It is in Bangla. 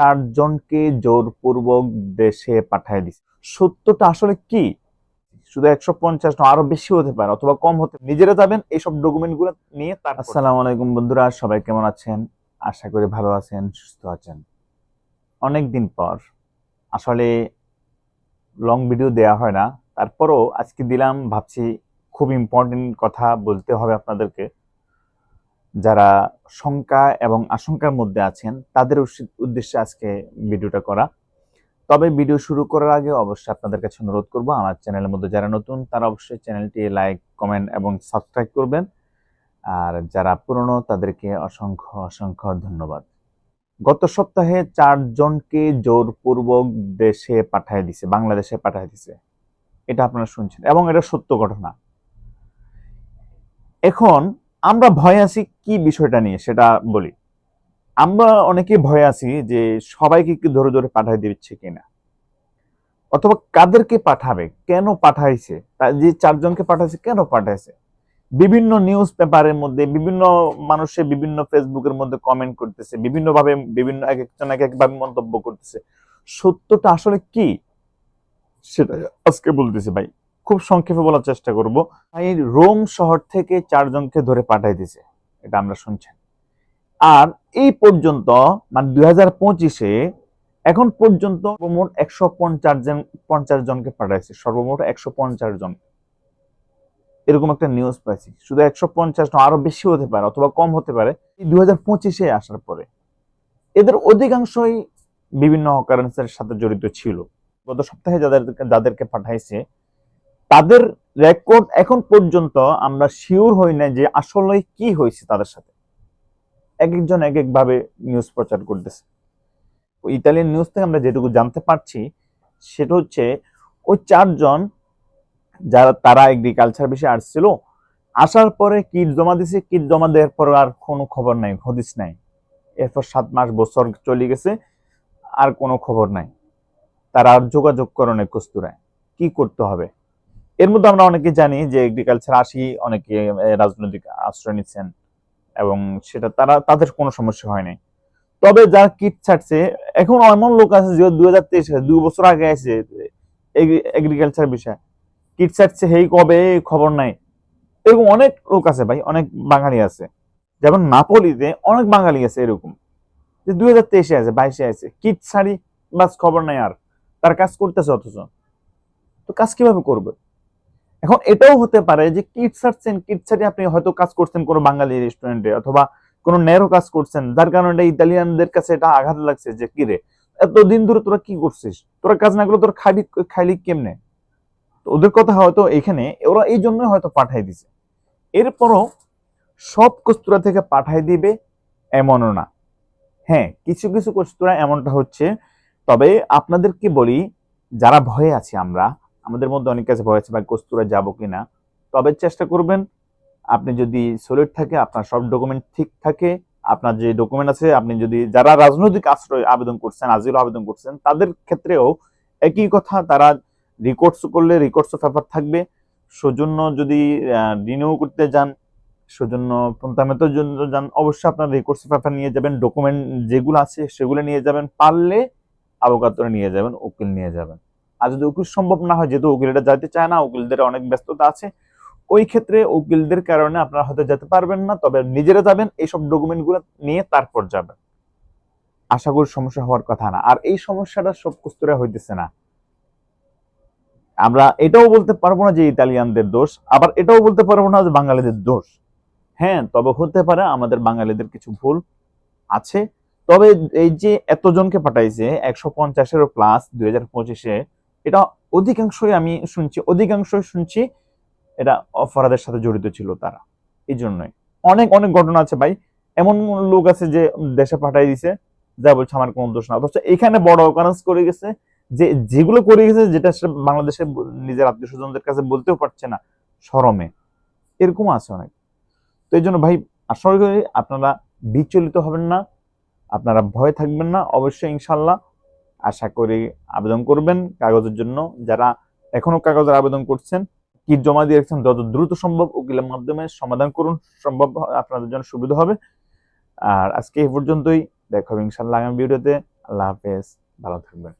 চারজনকে জোরপূর্বক দেশে পাঠায় দিছে। সত্যটা আসলে কি? শুধু একশো পঞ্চাশ না আরও বেশি হতে পারে, অথবা কম হতে নিজেরা যাবেন, এইসব ডকুমেন্টগুলো নিয়ে তার আসসালাম আলাইকুম বন্ধুরা, সবাই কেমন আছেন? আশা করি ভালো আছেন, সুস্থ আছেন। অনেক দিন পর, আসলে লং ভিডিও দেয়া হয় না, তারপরও আজকে দিলাম, ভাবছি খুব ইম্পর্টেন্ট কথা বলতে হবে আপনাদেরকে। যারা শঙ্কা এবং আশঙ্কার মধ্যে আছেন, তাদের উদ্দেশ্যে আজকে ভিডিওটা করা। তবে ভিডিও শুরু করার আগে অবশ্যই আপনাদের কাছে অনুরোধ করব, আমার চ্যানেলের মধ্যে যারা নতুন, তারা অবশ্যই চ্যানেলটি লাইক, কমেন্ট এবং সাবস্ক্রাইব করবেন। আর যারা পুরনো, তাদেরকে অসংখ্য অসংখ্য ধন্যবাদ। গত সপ্তাহে চারজনকে জোরপূর্বক দেশে পাঠায় দিছে, বাংলাদেশে পাঠায় দিছে। এটা আপনারা শুনছেন এবং এটা সত্য ঘটনা। এখন আমরা ভয় আছি কি বিষয়টা নিয়ে সেটা বলি। আমরা অনেকে ভয় আছি যে সবাইকে কি ধরে ধরে পাঠাই দিচ্ছে কিনা। অথবা কাদেরকে পাঠাবে? কেন পাঠাইছে? যে চারজনকে পাঠাইছে, কেন পাঠাইছে? বিভিন্ন নিউজ পেপারের মধ্যে, বিভিন্ন মানুষে বিভিন্ন ফেসবুকের মধ্যে কমেন্ট করতেছে বিভিন্ন ভাবে বিভিন্ন এক একজন এক একভাবে মন্তব্য করতেছে। সত্যটা আসলে কি? সেটা আজকে বলতেছে ভাই। খুব সংক্ষেপে বলার চেষ্টা করব। ভাই রোম শহর থেকে চারজনকে ধরে পাঠাই দিছে এটা আমরা শুনছেন। আর এই পর্যন্ত মানে দুই হাজার পঁচিশে, এখন পর্যন্ত সর্বমোট একশো পঞ্চাশ জন, পঞ্চাশ জনকে পাঠাইছে। সর্বমোট একশো পঞ্চাশ জন। এরকম একটা নিউজ পাইছি। শুধু একশো পঞ্চাশ আরও বেশি হতে পারে অথবা কম হতে পারে। দুই হাজার পঁচিশে আসার পরে, এদের অধিকাংশই বিভিন্ন অকারেন্সের সাথে জড়িত ছিল। গত সপ্তাহে যাদের যাদেরকে পাঠাইছে তাদের রেকর্ড এখন পর্যন্ত আমরা শিওর হই না যে আসলে কি হয়েছে তাদের সাথে। এক একজন এক এক ভাবে নিউজ প্রচার করতেছে। ইতালিয়ান নিউজ থেকে আমরা যেটুকু জানতে পারছি, সেটা হচ্ছে ওই চারজন যারা তারা এগ্রিকালচার বিষয়ে আসছিল, আসার পরে কিট জমা দিছে, কিট জমা দেওয়ার পর আর কোনো খবর নাই, হদিস নাই। এরপর সাত মাস বছর চলে গেছে, আর কোনো খবর নাই। তারা আর যোগাযোগ করে অনেক কস্তুরায় কি করতে হবে? এর মধ্যে আমরা অনেকে জানি যে এগ্রিকালচার আসি, অনেকে রাজনৈতিক আশ্রয় নিচ্ছেন এবং সেটা তারা, তাদের কোনো সমস্যা হয়নি তবে যারা কিট ছাড়ছে, এখন এমন লোক আছে যে দুই হাজার তেইশে দুই বছর আগে আছে এগ্রিকালচার বিষয়। কিট ছাড়ছে, হেই কবে খবর নাই। এরকম অনেক লোক আছে ভাই, অনেক বাঙালি আছে। যেমন নাপোলিতে অনেক বাঙালি আছে এরকম। যে দুই হাজার তেইশে আছে, বাইশে আছে। কিট ছাড়ি, বাস খবর নাই আর। তার কাজ করতেছে অথচ। তো কাজ কীভাবে করবে? এখন এটাও হতে পারে যে কিট ছাড়ছেন কিট ছাড়ি আপনি হয়তো কাজ করছেন কোনো বাঙালি রেস্টুরেন্টে অথবা কোনো নেরো কাজ করছেন, যার কারণে এটা ইতালিয়ানদের কাছে এটা আঘাত লাগছে যে, কি রে? এতদিন ধরে তোরা কি করছিস? তোরা কাজ না করলে তোরা খাবি খাইলি কেমনে? তো ওদের কথা হয়তো এখানে ওরা এই জন্য হয়তো পাঠাই দিছে। এরপরও সব কস্তুরা থেকে পাঠাই দিবে এমনও না। হ্যাঁ কিছু কিছু কস্তুরা এমনটা হচ্ছে, তবে আপনাদেরকে বলি, যারা ভয়ে আছি আমরা আমাদের মধ্যে অনেক কাছে ভয় আছে, ভাই, কস্তুরা যাব কিনা? তবে চেষ্টা করবেন, আপনি যদি সলিড থাকে, আপনার সব ডকুমেন্ট ঠিক থাকে, আপনার যে ডকুমেন্ট আছে, আপনি যদি যারা রাজনৈতিক আশ্রয় আবেদন করছেন আজিল আবেদন করছেন, তাদের ক্ষেত্রেও একই কথা, তারা রিকোর্ডস করলে রিকোর্ডস পেপার থাকবে। সৌজন্য যদি রিনিউ করতে যান, সৌজন্য পন্থামেতের জন্য যান, অবশ্যই আপনার রিকোর্ডস পেপার নিয়ে যাবেন ডকুমেন্ট যেগুলো আছে, সেগুলো নিয়ে যাবেন, পারলে আবগাতরে নিয়ে যাবেন, উকিল নিয়ে যাবেন। আর যদি উকিল সম্ভব না হয়, যেহেতু উকিলটা যাইতে চায় না, উকিলদের অনেক ব্যস্ততা আছে, ওই ক্ষেত্রে উকিলদের কারণে আপনারা হয়তো যেতে পারবেন না, তবে নিজেরা যাবেন, এইসব ডকুমেন্টগুলো নিয়ে তারপর যাবেন। আশা করি সমস্যা হওয়ার কথা না। আর এই সমস্যাটা সব কুস্তুরা হইতেছে না। আমরা এটাও বলতে পারব না যে ইতালিয়ানদের দোষ, আবার এটাও বলতে পারব না যে বাঙালিদের দোষ। হ্যাঁ তবে হতে পারে আমাদের বাঙালিদের কিছু ভুল আছে। তবে এই যে এতজনকে পাঠাইছে, একশো পঞ্চাশেরও প্লাস দুই হাজার পঁচিশে এটা অধিকাংশই আমি শুনছি, অধিকাংশই শুনছি এটা অপরাধের সাথে জড়িত ছিল তারা। এই জন্যই। অনেক অনেক ঘটনা আছে ভাই। এমন লোক আছে যে দেশে পাঠাই দিছে, যা বলছে আমার কোনো দোষ না। অথচ এখানে বড় অকারেন্স করে গেছে যে, যেগুলো করে গেছে যেটা সে বাংলাদেশে নিজের আত্মীয় স্বজনদের কাছে বলতেও পারছে না শরমে এরকম আছে অনেক। তো এই জন্য ভাই, আশা করি আপনারা বিচলিত হবেন না, আপনারা ভয় থাকবেন না। অবশ্যই ইনশাল্লাহ আশা করি আবেদন করবেন কাগজের জন্য। যারা এখনও কাগজের আবেদন করছেন, কি জমা দিয়ে রাখছেন, যত দ্রুত সম্ভব উকিলের মাধ্যমে সমাধান করুন, সম্ভব আপনাদের জন্য সুবিধা হবে। আর আজকে এই পর্যন্তই। দেখা হবে ইনশাল্লাহ আগামী ভিডিওতে। আল্লাহ হাফেজ। ভালো থাকবেন।